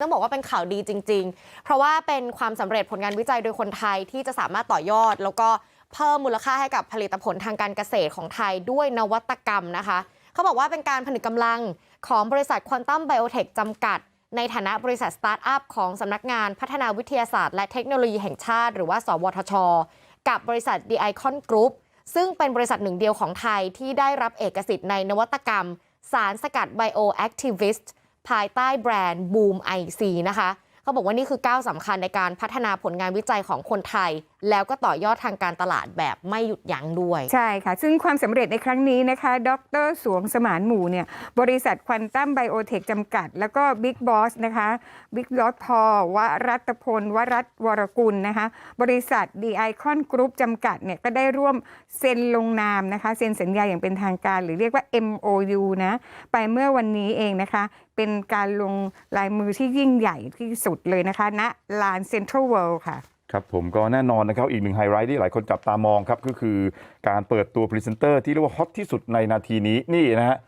ต้องบอกว่าเป็นข่าวดีจริง ๆ เพราะว่าเป็นความสำเร็จผลงานวิจัยโดยคนไทยที่จะสามารถต่อยอด แล้วก็เพิ่มมูลค่าให้กับผลิตผลทางการเกษตรของไทยด้วยนวัตกรรมนะคะ เขาบอกว่าเป็นการผนึกกำลังของบริษัทควอนตัมไบโอเทคจำกัด ในฐานะบริษัทสตาร์ทอัพของสำนักงานพัฒนาวิทยาศาสตร์และเทคโนโลยีแห่งชาติ หรือว่าสวทช กับบริษัท The Icon Group ซึ่งเป็นบริษัทหนึ่งเดียวของไทยที่ได้รับเอกสิทธิ์ในนวัตกรรม สารสกัดไบโอแอคทิวิสต์ ภายใต้แบรนด์ Boom IC นะคะเขาบอกว่านี่คือก้าวสำคัญในการพัฒนาผลงานวิจัยของคนไทยแล้วก็ต่อยอดทางการตลาดแบบไม่หยุดยั้งด้วย ใช่ค่ะ ซึ่งความสำเร็จในครั้งนี้นะคะ ดรสวงสมานหมู่เนี่ย บริษัทควอนตัมไบโอเทคจำกัด แล้วก็บิ๊กบอสนะคะบิ๊กบอสพอวรัตพล วรัตวรกุลนะคะ บริษัทดีไอคอนกรุ๊ปจำกัดเนี่ยก็ได้ร่วมเซ็นลงนามนะคะ เซ็นสัญญาอย่างเป็นทางการ หรือเรียกว่า MOU นะ ไปเมื่อวันนี้เองนะคะเป็นการลงลายมือที่ยิ่งใหญ่ที่สุดเลยนะคะณลานเซ็นทรัลเวิลด์ค่ะ ครับผมก็แน่นอนนะครับอีกหนึ่งไฮไลท์ที่หลายคนจับตามองครับก็คือการเปิดตัวพรีเซนเตอร์ที่เรียกว่าฮอตที่สุดในนาทีนี้นี่นะฮะ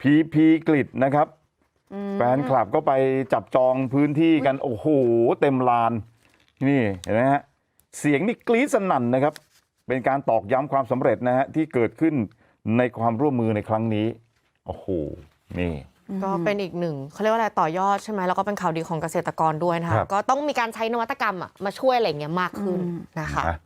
พีพีกริดนะครับแฟนคลับก็ไปจับจองพื้นที่กันโอ้โหเต็มลานนี่เห็นไหมฮะเสียงนี่กรี๊ดสนั่นนะครับ เป็นการตอกย้ำความสำเร็จนะฮะที่เกิดขึ้นในความร่วมมือในครั้งนี้โอ้โหนี่ ก็เป็นอีกหนึ่งเขาเรียกว่าอะไรต่อยอดใช่ไหมแล้วก็เป็นข่าวดีของเกษตรกรด้วยนะครัคะบก็ต้องมีการใช้นวัตกรรมอะมาช่วยอะไรอย่างเงี้ยมากขึ้นนะคะนะ